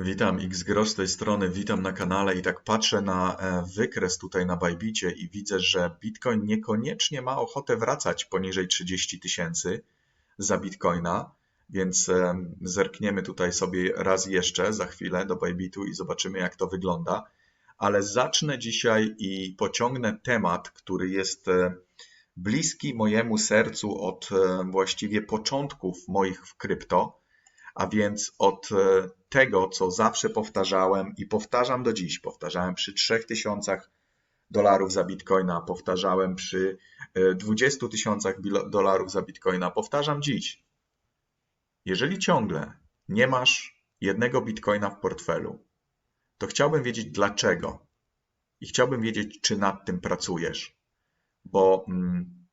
Witam, Xgrosz z tej strony, witam na kanale i tak patrzę na e, wykres tutaj na Bajbicie i widzę, że Bitcoin niekoniecznie ma ochotę wracać poniżej 30 tysięcy za Bitcoina, więc e, zerkniemy tutaj sobie raz jeszcze za chwilę do Bajbitu i zobaczymy jak to wygląda. Ale zacznę dzisiaj i pociągnę temat, który jest e, bliski mojemu sercu od właściwie początków moich w krypto a więc od e, tego, co zawsze powtarzałem i powtarzam do dziś, powtarzałem przy 3000 dolarów za bitcoina, powtarzałem przy 20 e, tysiącach dolarów za bitcoina, powtarzam dziś. Jeżeli ciągle nie masz jednego bitcoina w portfelu, to chciałbym wiedzieć dlaczego i chciałbym wiedzieć, czy nad tym pracujesz, bo mm,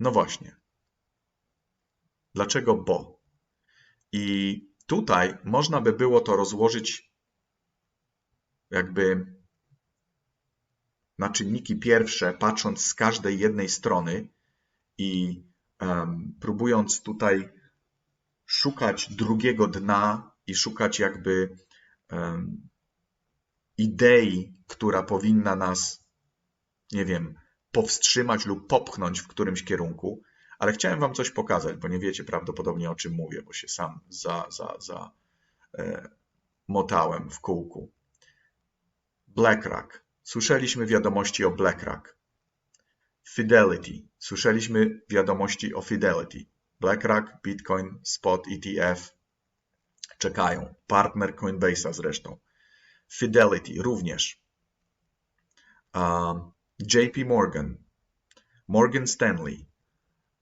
no właśnie. Dlaczego bo? I tutaj można by było to rozłożyć jakby na czynniki pierwsze, patrząc z każdej jednej strony i um, próbując tutaj szukać drugiego dna i szukać jakby um, idei, która powinna nas, nie wiem, powstrzymać lub popchnąć w którymś kierunku, ale chciałem Wam coś pokazać, bo nie wiecie prawdopodobnie o czym mówię, bo się sam za, za, za e, motałem w kółku. BlackRock. Słyszeliśmy wiadomości o BlackRock. Fidelity. Słyszeliśmy wiadomości o Fidelity. BlackRock, Bitcoin, Spot, ETF czekają. Partner Coinbase'a zresztą. Fidelity również. Um, JP Morgan, Morgan Stanley,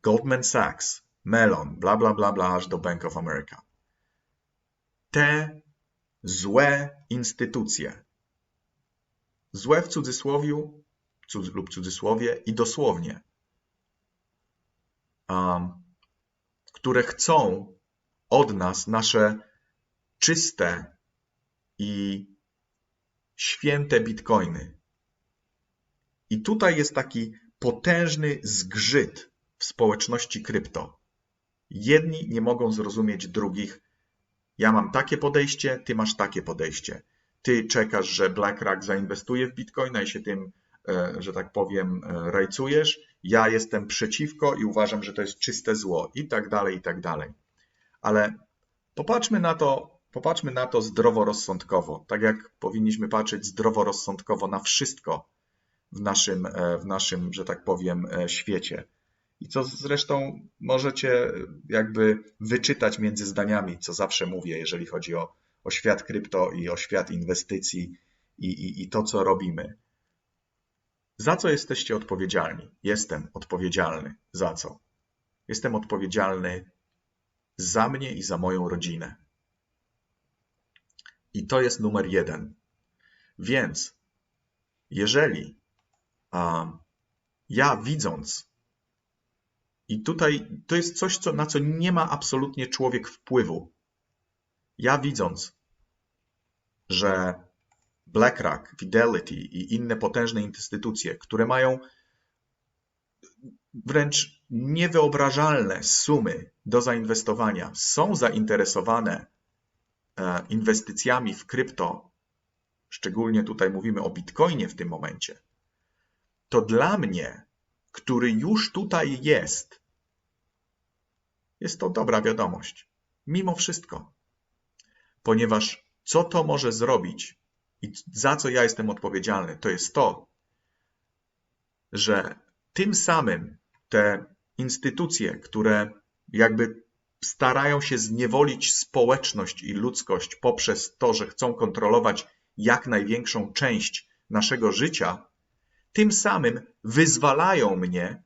Goldman Sachs, Mellon, bla bla bla bla aż do Bank of America. Te złe instytucje, złe w cudzysłowiu cudz lub cudzysłowie i dosłownie, um, które chcą od nas nasze czyste i święte bitcoiny. I tutaj jest taki potężny zgrzyt w społeczności krypto. Jedni nie mogą zrozumieć drugich. Ja mam takie podejście, ty masz takie podejście. Ty czekasz, że BlackRock zainwestuje w Bitcoina i się tym, e, że tak powiem, e, rajcujesz. Ja jestem przeciwko i uważam, że to jest czyste zło i tak dalej, i tak dalej. Ale popatrzmy na to, popatrzmy na to zdroworozsądkowo, tak jak powinniśmy patrzeć zdroworozsądkowo na wszystko w naszym, e, w naszym że tak powiem, świecie i co zresztą możecie jakby wyczytać między zdaniami, co zawsze mówię, jeżeli chodzi o, o świat krypto i o świat inwestycji i, i, i to, co robimy. Za co jesteście odpowiedzialni? Jestem odpowiedzialny. Za co? Jestem odpowiedzialny za mnie i za moją rodzinę. I to jest numer jeden. Więc jeżeli a, ja widząc i tutaj to jest coś, co, na co nie ma absolutnie człowiek wpływu. Ja widząc, że BlackRock, Fidelity i inne potężne instytucje, które mają wręcz niewyobrażalne sumy do zainwestowania, są zainteresowane e, inwestycjami w krypto, szczególnie tutaj mówimy o Bitcoinie w tym momencie, to dla mnie, który już tutaj jest, jest to dobra wiadomość. Mimo wszystko. Ponieważ co to może zrobić i za co ja jestem odpowiedzialny, to jest to, że tym samym te instytucje, które jakby starają się zniewolić społeczność i ludzkość poprzez to, że chcą kontrolować jak największą część naszego życia, tym samym wyzwalają mnie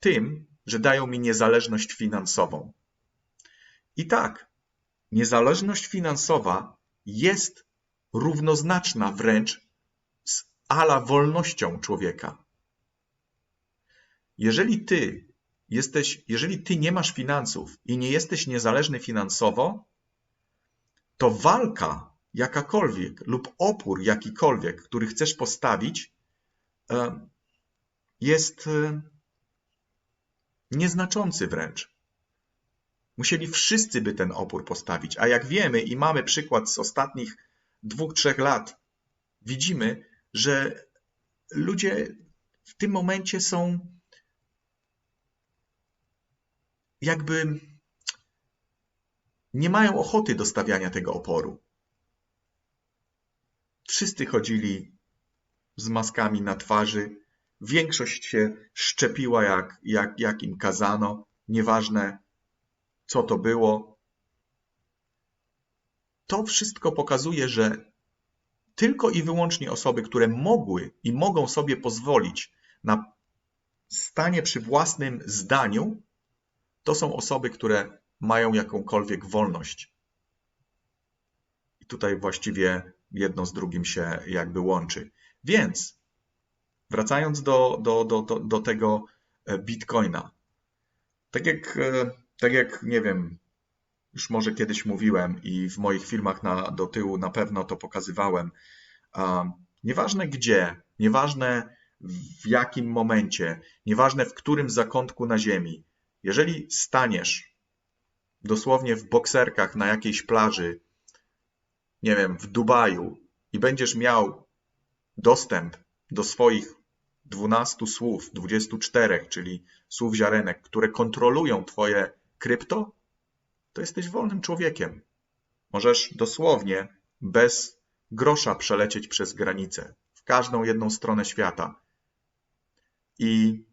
tym, że dają mi niezależność finansową. I tak, niezależność finansowa jest równoznaczna wręcz z ala wolnością człowieka. Jeżeli ty jesteś, jeżeli ty nie masz finansów i nie jesteś niezależny finansowo, to walka jakakolwiek lub opór jakikolwiek, który chcesz postawić, e, jest e, nieznaczący wręcz. Musieli wszyscy by ten opór postawić. A jak wiemy i mamy przykład z ostatnich dwóch, trzech lat, widzimy, że ludzie w tym momencie są jakby nie mają ochoty do stawiania tego oporu. Wszyscy chodzili z maskami na twarzy. Większość się szczepiła, jak, jak, jak im kazano. Nieważne, co to było. To wszystko pokazuje, że tylko i wyłącznie osoby, które mogły i mogą sobie pozwolić na stanie przy własnym zdaniu, to są osoby, które mają jakąkolwiek wolność. I tutaj właściwie jedno z drugim się jakby łączy. Więc wracając do, do, do, do, do tego e, bitcoina. Tak jak, e, tak jak, nie wiem, już może kiedyś mówiłem i w moich filmach na, do tyłu na pewno to pokazywałem. Nieważne gdzie, nieważne w jakim momencie, nieważne w którym zakątku na ziemi, jeżeli staniesz dosłownie w bokserkach na jakiejś plaży, nie wiem, w Dubaju i będziesz miał dostęp do swoich 12 słów, 24, czyli słów ziarenek, które kontrolują Twoje krypto, to jesteś wolnym człowiekiem. Możesz dosłownie bez grosza przelecieć przez granicę w każdą jedną stronę świata. I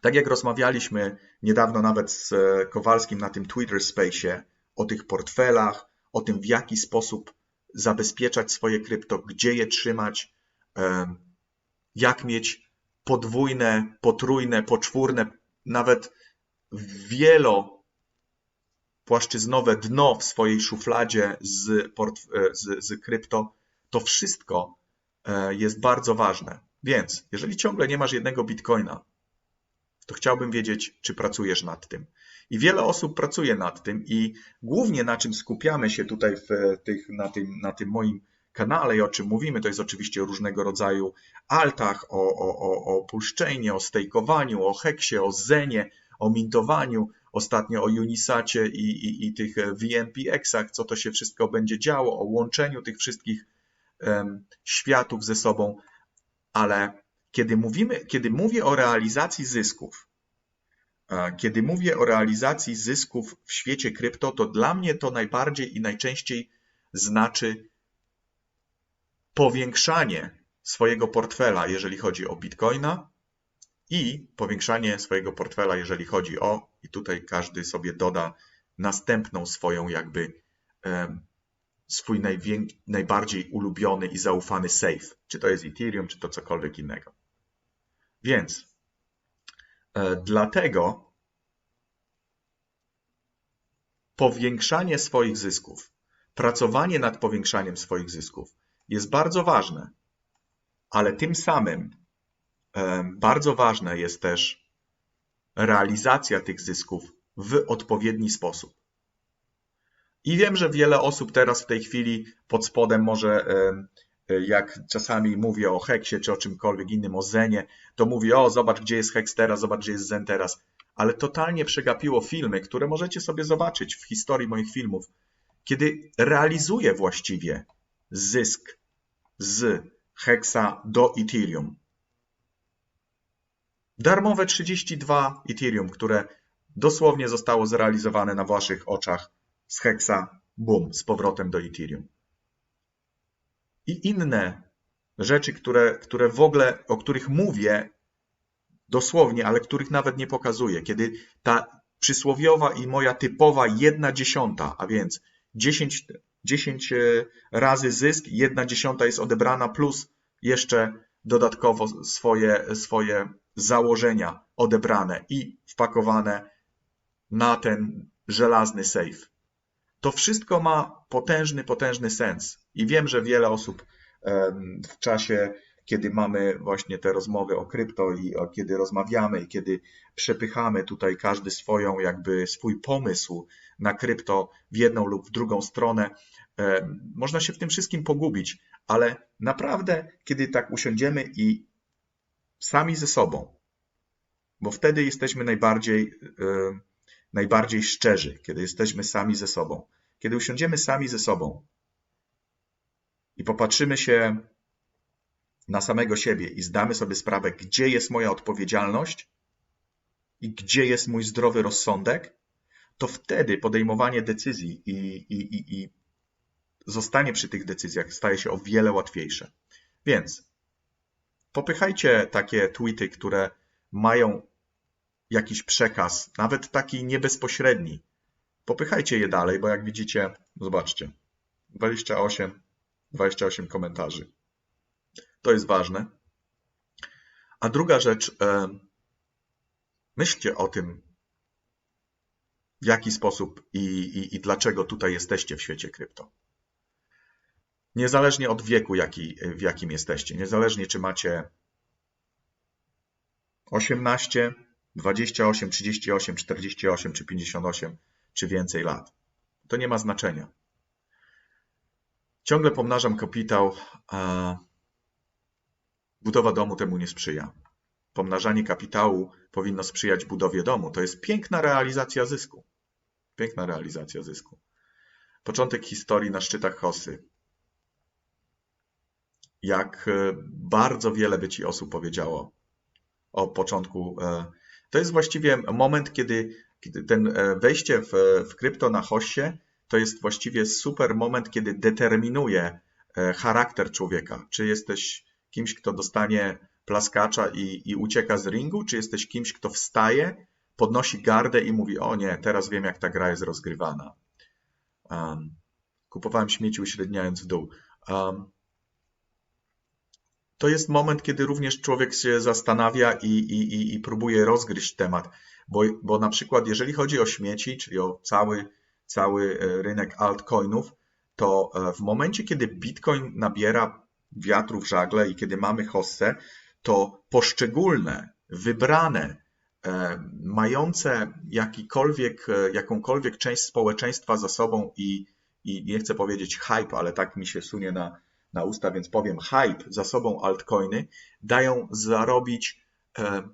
tak jak rozmawialiśmy niedawno nawet z Kowalskim na tym Twitter Space'ie o tych portfelach, o tym w jaki sposób zabezpieczać swoje krypto, gdzie je trzymać, jak mieć podwójne, potrójne, poczwórne, nawet wielopłaszczyznowe dno w swojej szufladzie z, e, z, z krypto, to wszystko e, jest bardzo ważne. Więc jeżeli ciągle nie masz jednego bitcoina, to chciałbym wiedzieć, czy pracujesz nad tym. I wiele osób pracuje nad tym i głównie na czym skupiamy się tutaj w tych, na, tym, na tym moim kanale i o czym mówimy, to jest oczywiście różnego rodzaju altach, o, o, o, o o stejkowaniu, o heksie, o zenie, o mintowaniu, ostatnio o Unisacie i, i, i tych VNPX-ach, co to się wszystko będzie działo, o łączeniu tych wszystkich um, światów ze sobą, ale kiedy, mówimy, kiedy mówię o realizacji zysków, kiedy mówię o realizacji zysków w świecie krypto, to dla mnie to najbardziej i najczęściej znaczy powiększanie swojego portfela, jeżeli chodzi o bitcoina, i powiększanie swojego portfela, jeżeli chodzi o, i tutaj każdy sobie doda następną swoją, jakby swój najbardziej ulubiony i zaufany safe. Czy to jest Ethereum, czy to cokolwiek innego. Więc e, dlatego powiększanie swoich zysków, pracowanie nad powiększaniem swoich zysków jest bardzo ważne, ale tym samym e, bardzo ważna jest też realizacja tych zysków w odpowiedni sposób. I wiem, że wiele osób teraz w tej chwili pod spodem może e, jak czasami mówię o Heksie czy o czymkolwiek innym, o Zenie, to mówię, o zobacz gdzie jest Heks teraz, zobacz gdzie jest Zen teraz. Ale totalnie przegapiło filmy, które możecie sobie zobaczyć w historii moich filmów, kiedy realizuję właściwie zysk z Hexa do Ethereum. Darmowe 32 Ethereum, które dosłownie zostało zrealizowane na waszych oczach z Hexa, boom, z powrotem do Ethereum i inne rzeczy, które, które w ogóle, o których mówię dosłownie, ale których nawet nie pokazuję. Kiedy ta przysłowiowa i moja typowa jedna dziesiąta, a więc 10, 10 e, razy zysk, jedna dziesiąta jest odebrana, plus jeszcze dodatkowo swoje, swoje założenia odebrane i wpakowane na ten żelazny safe. To wszystko ma potężny, potężny sens. I wiem, że wiele osób w czasie, kiedy mamy właśnie te rozmowy o krypto i kiedy rozmawiamy i kiedy przepychamy tutaj każdy swoją, jakby swój pomysł na krypto w jedną lub w drugą stronę, można się w tym wszystkim pogubić, ale naprawdę, kiedy tak usiądziemy i sami ze sobą, bo wtedy jesteśmy najbardziej najbardziej szczerzy, kiedy jesteśmy sami ze sobą. Kiedy usiądziemy sami ze sobą i popatrzymy się na samego siebie i zdamy sobie sprawę, gdzie jest moja odpowiedzialność i gdzie jest mój zdrowy rozsądek, to wtedy podejmowanie decyzji i, i, i, i zostanie przy tych decyzjach staje się o wiele łatwiejsze. Więc popychajcie takie tweety, które mają jakiś przekaz, nawet taki niebezpośredni. Popychajcie je dalej, bo jak widzicie, zobaczcie, 28, 28 komentarzy. To jest ważne. A druga rzecz, e, myślcie o tym, w jaki sposób i, i, i dlaczego tutaj jesteście w świecie krypto. Niezależnie od wieku, jaki, w jakim jesteście, niezależnie czy macie 18, 28, 38, 48 czy 58 czy więcej lat. To nie ma znaczenia. Ciągle pomnażam kapitał, a budowa domu temu nie sprzyja. Pomnażanie kapitału powinno sprzyjać budowie domu. To jest piękna realizacja zysku. Piękna realizacja zysku. Początek historii na szczytach Hosy. Jak e, bardzo wiele by ci osób powiedziało o początku. E, to jest właściwie moment, kiedy, kiedy ten e, wejście w, w krypto na Hossie to jest właściwie super moment, kiedy determinuje charakter człowieka. Czy jesteś kimś, kto dostanie plaskacza i, i ucieka z ringu, czy jesteś kimś, kto wstaje, podnosi gardę i mówi: O nie, teraz wiem, jak ta gra jest rozgrywana. Um, kupowałem śmieci uśredniając w dół. Um, to jest moment, kiedy również człowiek się zastanawia i, i, i próbuje rozgryźć temat. Bo, bo na przykład, jeżeli chodzi o śmieci, czyli o cały, cały e, rynek altcoinów, to e, w momencie, kiedy Bitcoin nabiera wiatru w żagle i kiedy mamy hossę, to poszczególne, wybrane, e, mające jakikolwiek, jakąkolwiek część społeczeństwa za sobą i, i nie chcę powiedzieć hype, ale tak mi się sunie na, na usta, więc powiem hype za sobą altcoiny, dają zarobić e,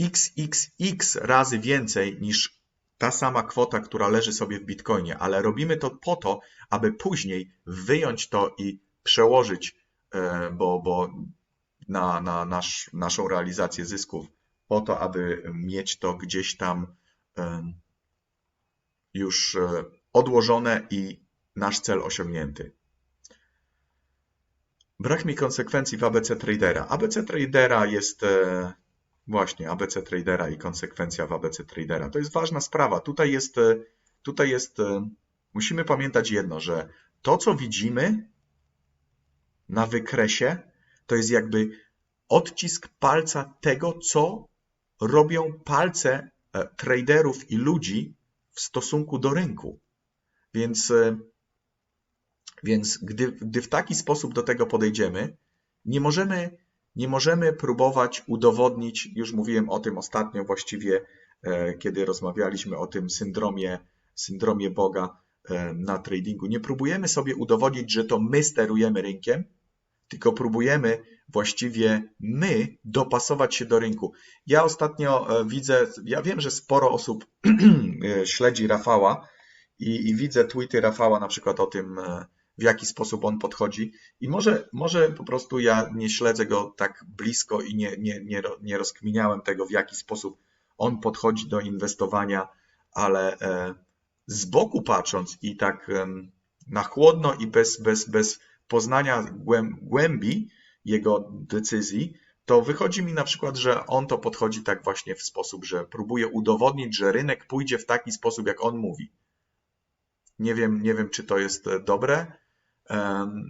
xxx razy więcej niż ta sama kwota, która leży sobie w bitcoinie, ale robimy to po to, aby później wyjąć to i przełożyć, e, bo, bo na, na nasz, naszą realizację zysków, po to, aby mieć to gdzieś tam e, już odłożone i nasz cel osiągnięty. Brak mi konsekwencji w ABC Tradera. ABC Tradera jest e, właśnie ABC Tradera i konsekwencja w ABC Tradera. To jest ważna sprawa. Tutaj jest, e, tutaj jest, e, musimy pamiętać jedno, że to, co widzimy na wykresie, to jest jakby odcisk palca tego, co robią palce traderów i ludzi w stosunku do rynku. Więc więc gdy, gdy w taki sposób do tego podejdziemy, nie możemy, nie możemy próbować udowodnić, już mówiłem o tym ostatnio właściwie, e, kiedy rozmawialiśmy o tym syndromie, syndromie Boga e, na tradingu. Nie próbujemy sobie udowodnić, że to my sterujemy rynkiem, tylko próbujemy właściwie my dopasować się do rynku. Ja ostatnio e, widzę, ja wiem, że sporo osób śledzi Rafała i, i widzę tweety Rafała na przykład o tym, w jaki sposób on podchodzi. I może, może po prostu ja nie śledzę go tak blisko i nie, nie, nie, nie rozkminiałem tego, w jaki sposób on podchodzi do inwestowania, ale e, z boku patrząc i tak na chłodno i bez, bez, bez poznania głębi jego decyzji, to wychodzi mi na przykład, że on to podchodzi tak właśnie w sposób, że próbuje udowodnić, że rynek pójdzie w taki sposób, jak on mówi. Nie wiem, nie wiem, czy to jest e, dobre,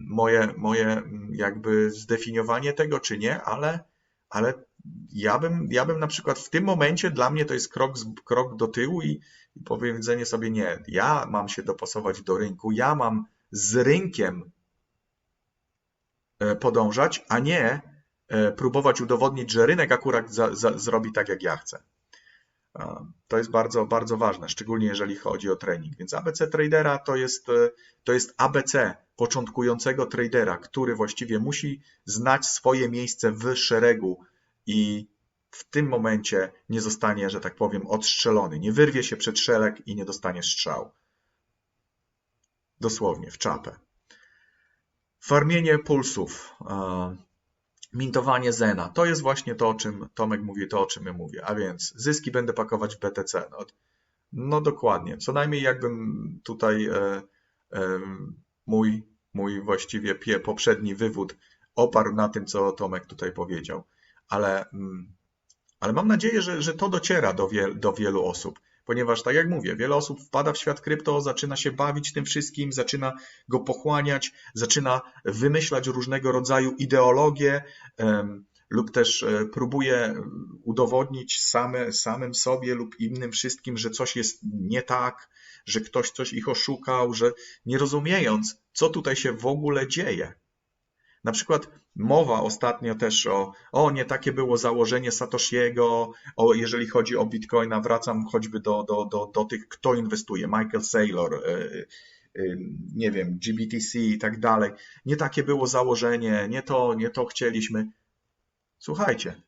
moje, moje jakby zdefiniowanie tego, czy nie, ale, ale ja, bym, ja bym na przykład w tym momencie, dla mnie to jest krok, krok do tyłu i, i powiedzenie sobie nie, ja mam się dopasować do rynku, ja mam z rynkiem podążać, a nie e, próbować udowodnić, że rynek akurat za, za, zrobi tak, jak ja chcę. To jest bardzo, bardzo ważne, szczególnie jeżeli chodzi o trening. Więc ABC tradera to jest, e, to jest ABC początkującego tradera, który właściwie musi znać swoje miejsce w szeregu i w tym momencie nie zostanie, że tak powiem, odstrzelony. Nie wyrwie się przed szereg i nie dostanie strzał. Dosłownie, w czapę. Farmienie pulsów, mintowanie Zena. To jest właśnie to, o czym Tomek mówi, to o czym ja mówię. A więc zyski będę pakować w BTC. No, no dokładnie. Co najmniej jakbym tutaj e, e, mój, mój właściwie pie, poprzedni wywód oparł na tym, co Tomek tutaj powiedział. Ale, mm, ale mam nadzieję, że, że to dociera do, wiel, do wielu osób ponieważ tak jak mówię, wiele osób wpada w świat krypto, zaczyna się bawić tym wszystkim, zaczyna go pochłaniać, zaczyna wymyślać różnego rodzaju ideologie lub też e, próbuje udowodnić same, samym sobie lub innym wszystkim, że coś jest nie tak, że ktoś coś ich oszukał, że nie rozumiejąc, co tutaj się w ogóle dzieje. Na przykład mowa ostatnio też o, o nie takie było założenie Satoshiego, o jeżeli chodzi o Bitcoina, wracam choćby do, do, do, do tych, kto inwestuje, Michael Saylor, y, y, nie wiem, GBTC i tak dalej. Nie takie było założenie, nie to, nie to chcieliśmy. Słuchajcie,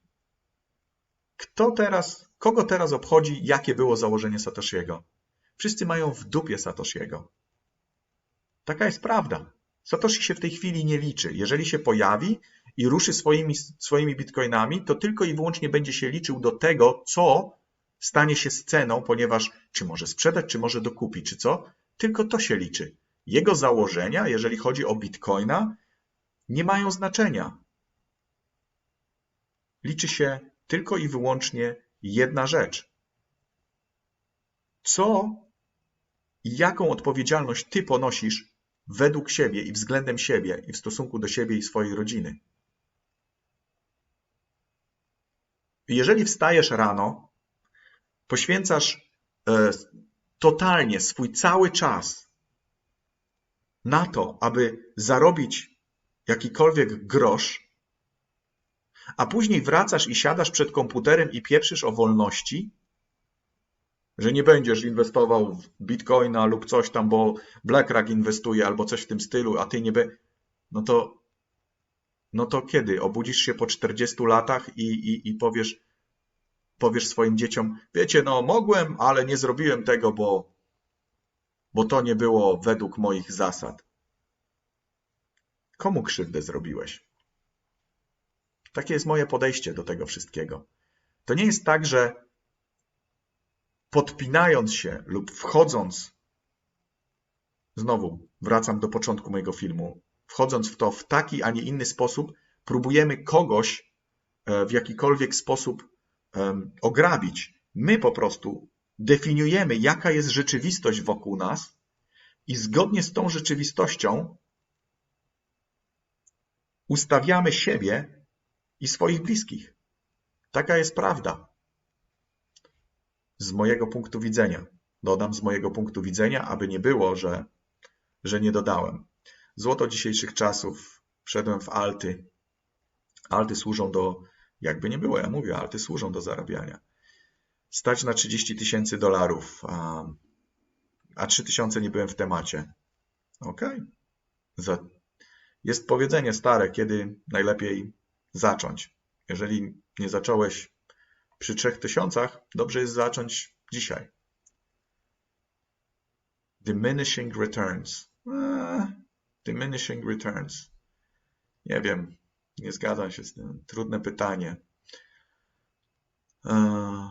kto teraz, kogo teraz obchodzi, jakie było założenie Satoshiego? Wszyscy mają w dupie Satoshiego. Taka jest prawda. Satoshi się w tej chwili nie liczy. Jeżeli się pojawi i ruszy swoimi, swoimi bitcoinami, to tylko i wyłącznie będzie się liczył do tego, co stanie się z ceną, ponieważ czy może sprzedać, czy może dokupić, czy co, tylko to się liczy. Jego założenia, jeżeli chodzi o bitcoina, nie mają znaczenia. Liczy się tylko i wyłącznie jedna rzecz. Co i jaką odpowiedzialność ty ponosisz według siebie i względem siebie i w stosunku do siebie i swojej rodziny. Jeżeli wstajesz rano, poświęcasz e, totalnie swój cały czas na to, aby zarobić jakikolwiek grosz, a później wracasz i siadasz przed komputerem i pieprzysz o wolności, że nie będziesz inwestował w bitcoina lub coś tam, bo BlackRock inwestuje albo coś w tym stylu, a ty nie be... no to no to kiedy? Obudzisz się po 40 latach i, i, i powiesz, powiesz swoim dzieciom, wiecie, no mogłem, ale nie zrobiłem tego, bo, bo to nie było według moich zasad. Komu krzywdę zrobiłeś? Takie jest moje podejście do tego wszystkiego. To nie jest tak, że podpinając się lub wchodząc, znowu wracam do początku mojego filmu, wchodząc w to w taki, a nie inny sposób, próbujemy kogoś e, w jakikolwiek sposób ograbić. My po prostu definiujemy, jaka jest rzeczywistość wokół nas i zgodnie z tą rzeczywistością ustawiamy siebie i swoich bliskich. Taka jest prawda z mojego punktu widzenia. Dodam z mojego punktu widzenia, aby nie było, że, że nie dodałem. Złoto dzisiejszych czasów. Wszedłem w alty. Alty służą do, jakby nie było, ja mówię, alty służą do zarabiania. Stać na 30 tysięcy dolarów, a, a 3 tysiące nie byłem w temacie. Ok. Jest powiedzenie stare, kiedy najlepiej zacząć. Jeżeli nie zacząłeś przy trzech tysiącach dobrze jest zacząć dzisiaj. Diminishing returns. Eee, diminishing returns. Nie wiem, nie zgadzam się z tym. Trudne pytanie. Eee,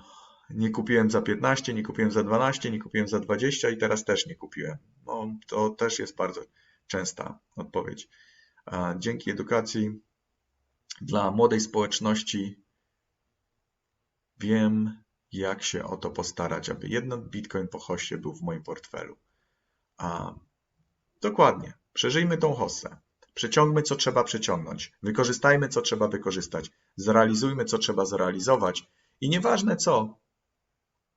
nie kupiłem za 15, nie kupiłem za 12, nie kupiłem za 20 i teraz też nie kupiłem. No, to też jest bardzo częsta odpowiedź. Eee, dzięki edukacji dla młodej społeczności Wiem, jak się o to postarać, aby jeden bitcoin po hoście był w moim portfelu. A dokładnie, przeżyjmy tą hossę. Przeciągmy, co trzeba przeciągnąć. Wykorzystajmy, co trzeba wykorzystać. Zrealizujmy, co trzeba zrealizować. I nieważne co,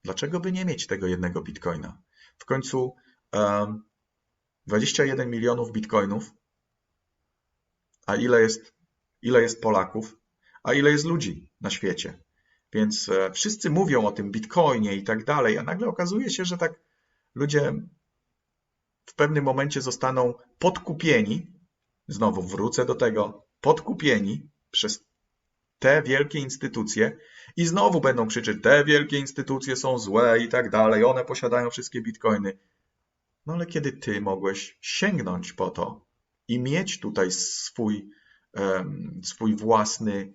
dlaczego by nie mieć tego jednego bitcoina? W końcu um, 21 milionów bitcoinów, a ile jest, ile jest Polaków, a ile jest ludzi na świecie? Więc e, wszyscy mówią o tym bitcoinie i tak dalej, a nagle okazuje się, że tak ludzie w pewnym momencie zostaną podkupieni, znowu wrócę do tego, podkupieni przez te wielkie instytucje i znowu będą krzyczeć, te wielkie instytucje są złe i tak dalej, one posiadają wszystkie bitcoiny. No ale kiedy ty mogłeś sięgnąć po to i mieć tutaj swój, swój własny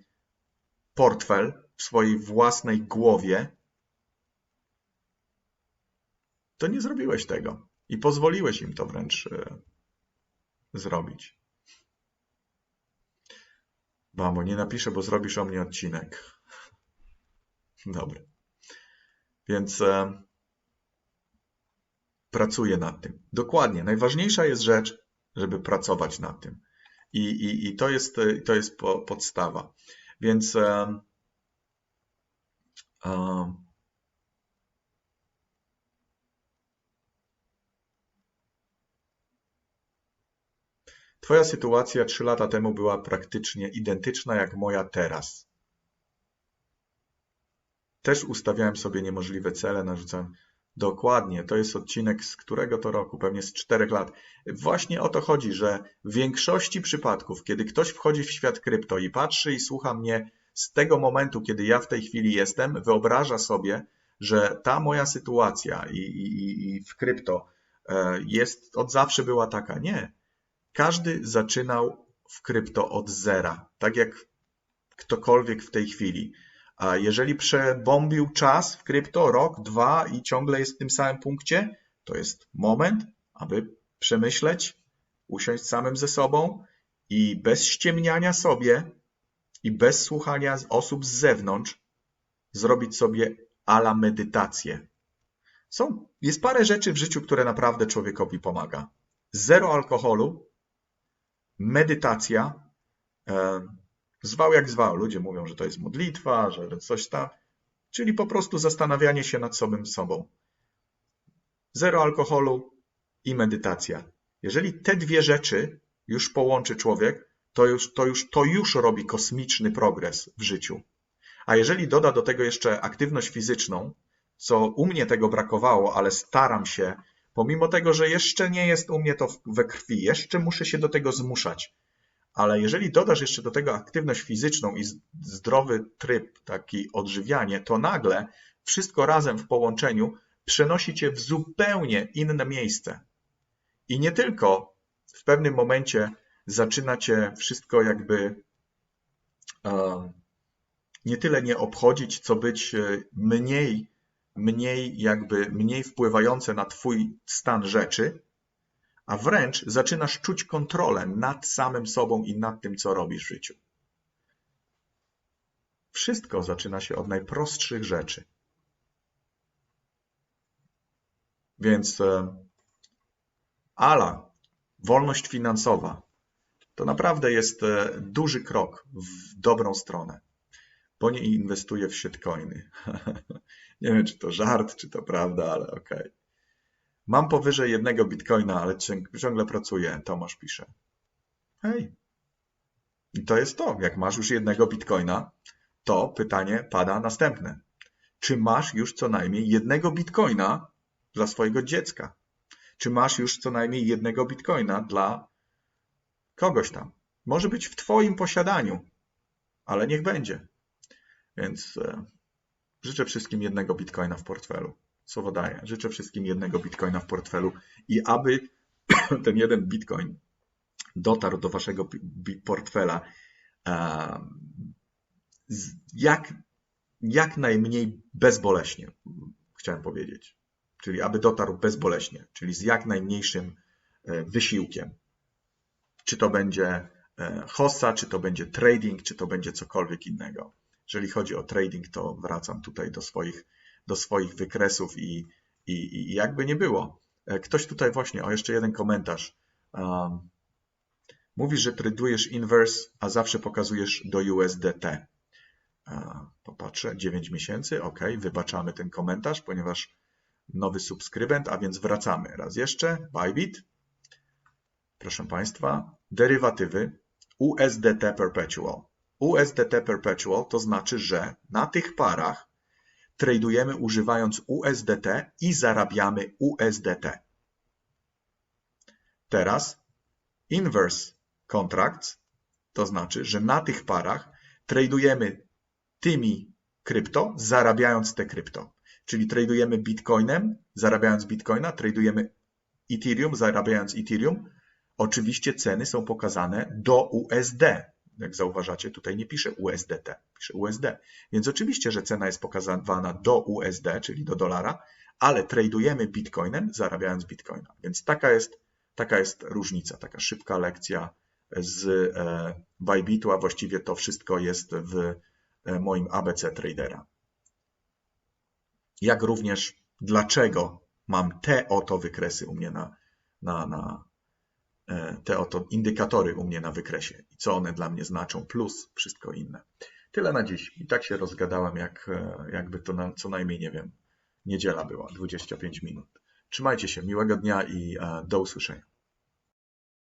portfel w swojej własnej głowie, to nie zrobiłeś tego i pozwoliłeś im to wręcz e, zrobić. Mamo, nie napiszę, bo zrobisz o mnie odcinek. Dobry. Więc e, pracuję nad tym. Dokładnie. Najważniejsza jest rzecz, żeby pracować nad tym. I, i, i to jest, to jest po, podstawa. Więc e, e, Twoja sytuacja trzy lata temu była praktycznie identyczna jak moja teraz. Też ustawiałem sobie niemożliwe cele, narzucałem. Dokładnie, to jest odcinek z którego to roku, pewnie z czterech lat. Właśnie o to chodzi, że w większości przypadków, kiedy ktoś wchodzi w świat krypto i patrzy i słucha mnie z tego momentu, kiedy ja w tej chwili jestem, wyobraża sobie, że ta moja sytuacja i, i, i w krypto e, jest od zawsze była taka. Nie. Każdy zaczynał w krypto od zera, tak jak ktokolwiek w tej chwili. A jeżeli przebombił czas w krypto, rok, dwa i ciągle jest w tym samym punkcie, to jest moment, aby przemyśleć, usiąść samym ze sobą i bez ściemniania sobie i bez słuchania osób z zewnątrz zrobić sobie ala medytację. Są, jest parę rzeczy w życiu, które naprawdę człowiekowi pomaga. Zero alkoholu, medytacja, e, zwał jak zwał. Ludzie mówią, że to jest modlitwa, że coś tam, czyli po prostu zastanawianie się nad sobą sobą. Zero alkoholu i medytacja. Jeżeli te dwie rzeczy już połączy człowiek, to już, to już, to już robi kosmiczny progres w życiu. A jeżeli doda do tego jeszcze aktywność fizyczną, co u mnie tego brakowało, ale staram się Pomimo tego, że jeszcze nie jest u mnie to we krwi, jeszcze muszę się do tego zmuszać. Ale jeżeli dodasz jeszcze do tego aktywność fizyczną i zdrowy tryb, taki odżywianie, to nagle wszystko razem w połączeniu przenosi cię w zupełnie inne miejsce. I nie tylko w pewnym momencie zaczyna cię wszystko jakby nie tyle nie obchodzić, co być e, mniej mniej jakby mniej wpływające na twój stan rzeczy, a wręcz zaczynasz czuć kontrolę nad samym sobą i nad tym, co robisz w życiu. Wszystko zaczyna się od najprostszych rzeczy. Więc ala, wolność finansowa, to naprawdę jest e, duży krok w dobrą stronę bo nie inwestuje w shitcoiny. nie wiem, czy to żart, czy to prawda, ale okej. Okay. Mam powyżej jednego bitcoina, ale ciągle pracuję, Tomasz pisze. Hej. I to jest to. Jak masz już jednego bitcoina, to pytanie pada następne. Czy masz już co najmniej jednego bitcoina dla swojego dziecka? Czy masz już co najmniej jednego bitcoina dla kogoś tam? Może być w Twoim posiadaniu, ale niech będzie. Więc e, życzę wszystkim jednego bitcoina w portfelu. Słowo daję. Życzę wszystkim jednego bitcoina w portfelu i aby ten jeden bitcoin dotarł do waszego portfela e, jak, jak najmniej bezboleśnie, chciałem powiedzieć. Czyli aby dotarł bezboleśnie, czyli z jak najmniejszym e, wysiłkiem. Czy to będzie hossa, czy to będzie trading, czy to będzie cokolwiek innego. Jeżeli chodzi o trading, to wracam tutaj do swoich, do swoich wykresów i, i, i jakby nie było. E, ktoś tutaj właśnie, o jeszcze jeden komentarz. Um, mówisz, że tradujesz inverse, a zawsze pokazujesz do USDT. Uh, popatrzę, 9 miesięcy, ok, wybaczamy ten komentarz, ponieważ nowy subskrybent, a więc wracamy. Raz jeszcze, Bybit. Proszę Państwa, derywatywy USDT Perpetual. USDT Perpetual to znaczy, że na tych parach tradujemy używając USDT i zarabiamy USDT. Teraz Inverse Contracts to znaczy, że na tych parach tradujemy tymi krypto, zarabiając te krypto. Czyli tradujemy bitcoinem, zarabiając bitcoina, tradujemy Ethereum, zarabiając Ethereum. Oczywiście ceny są pokazane do USD. Jak zauważacie, tutaj nie pisze USDT, pisze USD. Więc oczywiście, że cena jest pokazywana do USD, czyli do dolara, ale tradujemy bitcoinem, zarabiając bitcoina. Więc taka jest, taka jest różnica, taka szybka lekcja z e, Bybitu, a właściwie to wszystko jest w e, moim ABC Tradera. Jak również dlaczego mam te oto wykresy u mnie na, na, na te oto indykatory u mnie na wykresie i co one dla mnie znaczą, plus wszystko inne. Tyle na dziś. I tak się rozgadałem, jak, jakby to na, co najmniej, nie wiem, niedziela była, 25 minut. Trzymajcie się, miłego dnia i do usłyszenia.